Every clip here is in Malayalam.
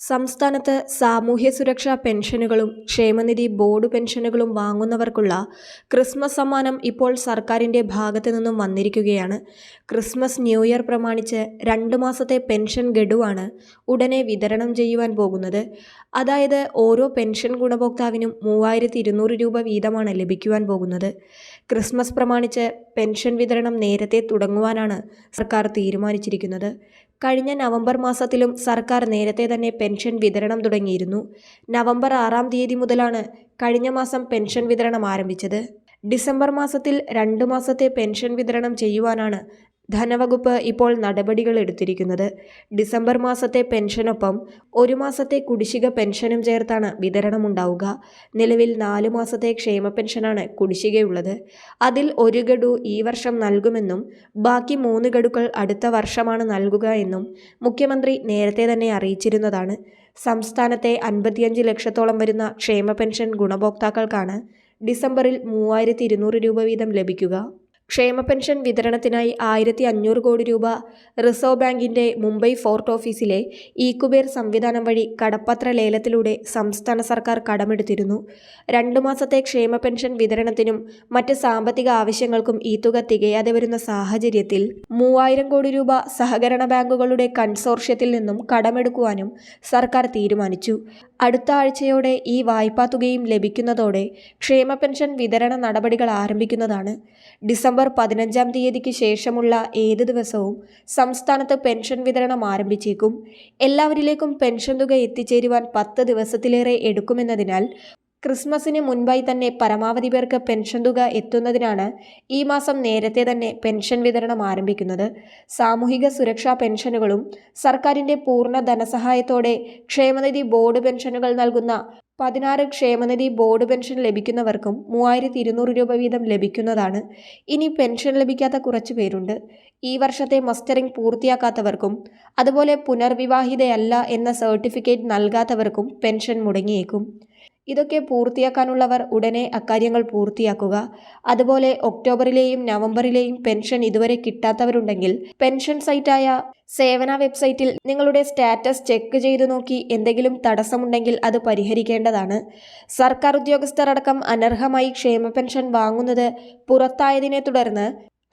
സംസ്ഥാനത്ത് സാമൂഹ്യ സുരക്ഷാ പെൻഷനുകളും ക്ഷേമനിധി ബോർഡ് പെൻഷനുകളും വാങ്ങുന്നവർക്കുള്ള ക്രിസ്മസ് സമ്മാനം ഇപ്പോൾ സർക്കാരിന്റെ ഭാഗത്തു നിന്നും വന്നിരിക്കുകയാണ്. ക്രിസ്മസ് ന്യൂ ഇയർ പ്രമാണിച്ച് രണ്ട് മാസത്തെ പെൻഷൻ ഗഡുവാണ് ഉടനെ വിതരണം ചെയ്യുവാൻ പോകുന്നത്. അതായത് ഓരോ പെൻഷൻ ഗുണഭോക്താവിനും മൂവായിരത്തി ഇരുന്നൂറ് രൂപ വീതമാണ് ലഭിക്കുവാൻ പോകുന്നത്. ക്രിസ്മസ് പ്രമാണിച്ച് പെൻഷൻ വിതരണം നേരത്തെ തുടങ്ങുവാനാണ് സർക്കാർ തീരുമാനിച്ചിരിക്കുന്നത്. കഴിഞ്ഞ നവംബർ മാസത്തിലും സർക്കാർ നേരത്തെ തന്നെ പെൻഷൻ വിതരണം തുടങ്ങിയിരുന്നു. നവംബർ ആറാം തീയതി മുതലാണ് കഴിഞ്ഞ മാസം പെൻഷൻ വിതരണം ആരംഭിച്ചത്. ഡിസംബർ മാസത്തിൽ രണ്ട് മാസത്തെ പെൻഷൻ വിതരണം ചെയ്യുവാനാണ് ധനവകുപ്പ് ഇപ്പോൾ നടപടികൾ എടുത്തിരിക്കുന്നത്. ഡിസംബർ മാസത്തെ പെൻഷനൊപ്പം ഒരു മാസത്തെ കുടിശ്ശിക പെൻഷനും ചേർത്താണ് വിതരണമുണ്ടാവുക. നിലവിൽ നാല് മാസത്തെ ക്ഷേമ പെൻഷനാണ് കുടിശ്ശികയുള്ളത്. അതിൽ ഒരു ഗഡു ഈ വർഷം നൽകുമെന്നും ബാക്കി മൂന്ന് ഗഡുക്കൾ അടുത്ത വർഷമാണ് നൽകുക എന്നും മുഖ്യമന്ത്രി നേരത്തെ തന്നെ അറിയിച്ചിരുന്നതാണ്. സംസ്ഥാനത്തെ അൻപത്തിയഞ്ച് ലക്ഷത്തോളം വരുന്ന ക്ഷേമ പെൻഷൻ ഗുണഭോക്താക്കൾക്കാണ് ഡിസംബറിൽ മൂവായിരത്തി ഇരുന്നൂറ് രൂപ വീതം ലഭിക്കുക. ക്ഷേമ പെൻഷൻ വിതരണത്തിനായി ആയിരത്തി അഞ്ഞൂറ് കോടി രൂപ റിസർവ് ബാങ്കിന്റെ മുംബൈ ഫോർട്ട് ഓഫീസിലെ ഈക്കുബേർ സംവിധാനം വഴി കടപ്പത്ര ലേലത്തിലൂടെ സംസ്ഥാന സർക്കാർ കടമെടുത്തിരുന്നു. രണ്ടു മാസത്തെ ക്ഷേമ പെൻഷൻ വിതരണത്തിനും മറ്റ് സാമ്പത്തിക ആവശ്യങ്ങൾക്കും ഈ തുക തികയാതെ വരുന്ന സാഹചര്യത്തിൽ മൂവായിരം കോടി രൂപ സഹകരണ ബാങ്കുകളുടെ കൺസോർഷ്യത്തിൽ നിന്നും കടമെടുക്കുവാനും സർക്കാർ തീരുമാനിച്ചു. അടുത്ത ആഴ്ചയോടെ ഈ വായ്പാ തുകയും ലഭിക്കുന്നതോടെ ക്ഷേമ പെൻഷൻ വിതരണ നടപടികൾ ആരംഭിക്കുന്നതാണ്. ഡിസംബർ പതിനഞ്ചാം തീയതിക്ക് ശേഷമുള്ള ഏത് ദിവസവും സംസ്ഥാനത്ത് പെൻഷൻ വിതരണം ആരംഭിച്ചേക്കും. എല്ലാവരിലേക്കും പെൻഷൻ തുക എത്തിച്ചേരുവാൻ പത്ത് ദിവസത്തിലേറെ എടുക്കുമെന്നതിനാൽ ക്രിസ്മസിന് മുൻപായി തന്നെ പരമാവധി പേർക്ക് പെൻഷൻ തുക എത്തുന്നതിനാണ് ഈ മാസം നേരത്തെ തന്നെ പെൻഷൻ വിതരണം ആരംഭിക്കുന്നത്. സാമൂഹിക സുരക്ഷാ പെൻഷനുകളും സർക്കാരിന്റെ പൂർണ ധനസഹായത്തോടെ ക്ഷേമനിധി ബോർഡ് പെൻഷനുകൾ നൽകുന്ന പതിനാറ് ക്ഷേമനിധി ബോർഡ് പെൻഷൻ ലഭിക്കുന്നവർക്കും മൂവായിരത്തി ഇരുന്നൂറ് രൂപ വീതം ലഭിക്കുന്നതാണ്. ഇനി പെൻഷൻ ലഭിക്കാത്ത കുറച്ച് പേരുണ്ട്. ഈ വർഷത്തെ മസ്റ്ററിംഗ് പൂർത്തിയാക്കാത്തവർക്കും അതുപോലെ പുനർവിവാഹിതയല്ല എന്ന സർട്ടിഫിക്കറ്റ് നൽകാത്തവർക്കും പെൻഷൻ മുടങ്ങിയേക്കും. ഇതൊക്കെ പൂർത്തിയാക്കാനുള്ളവർ ഉടനെ അക്കാര്യങ്ങൾ പൂർത്തിയാക്കുക. അതുപോലെ ഒക്ടോബറിലെയും നവംബറിലെയും പെൻഷൻ ഇതുവരെ കിട്ടാത്തവരുണ്ടെങ്കിൽ പെൻഷൻ സൈറ്റായ സേവന വെബ്സൈറ്റിൽ നിങ്ങളുടെ സ്റ്റാറ്റസ് ചെക്ക് ചെയ്തു നോക്കി എന്തെങ്കിലും തടസ്സമുണ്ടെങ്കിൽ അത് പരിഹരിക്കേണ്ടതാണ്. സർക്കാർ ഉദ്യോഗസ്ഥർ അടക്കം അനർഹമായി ക്ഷേമ പെൻഷൻ വാങ്ങുന്നത് പുറത്തായതിനെ തുടർന്ന്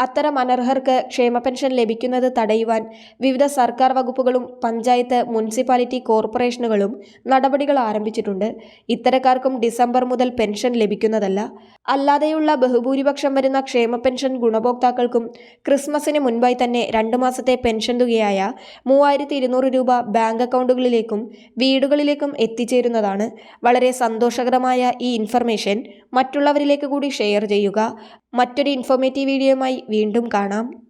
അത്തരം അനർഹർക്ക് ക്ഷേമ പെൻഷൻ ലഭിക്കുന്നത് തടയുവാൻ വിവിധ സർക്കാർ വകുപ്പുകളും പഞ്ചായത്ത് മുനിസിപ്പാലിറ്റി കോർപ്പറേഷനുകളും നടപടികൾ ആരംഭിച്ചിട്ടുണ്ട്. ഇത്തരക്കാർക്കും ഡിസംബർ മുതൽ പെൻഷൻ ലഭിക്കുന്നതല്ല. അല്ലാതെയുള്ള ബഹുഭൂരിപക്ഷം വരുന്ന ക്ഷേമ പെൻഷൻ ഗുണഭോക്താക്കൾക്കും ക്രിസ്മസിന് മുൻപായി തന്നെ രണ്ട് മാസത്തെ പെൻഷൻ തുകയായ മൂവായിരത്തി ഇരുന്നൂറ് രൂപ ബാങ്ക് അക്കൗണ്ടുകളിലേക്കും വീടുകളിലേക്കും എത്തിച്ചേരുന്നതാണ് വളരെ സന്തോഷകരമായ ഈ ഇൻഫർമേഷൻ. മറ്റുള്ളവരിലേക്ക് കൂടി ഷെയർ ചെയ്യുക. മറ്റൊരു ഇൻഫോർമേറ്റീവ് വീഡിയോയുമായി വീണ്ടും കാണാം.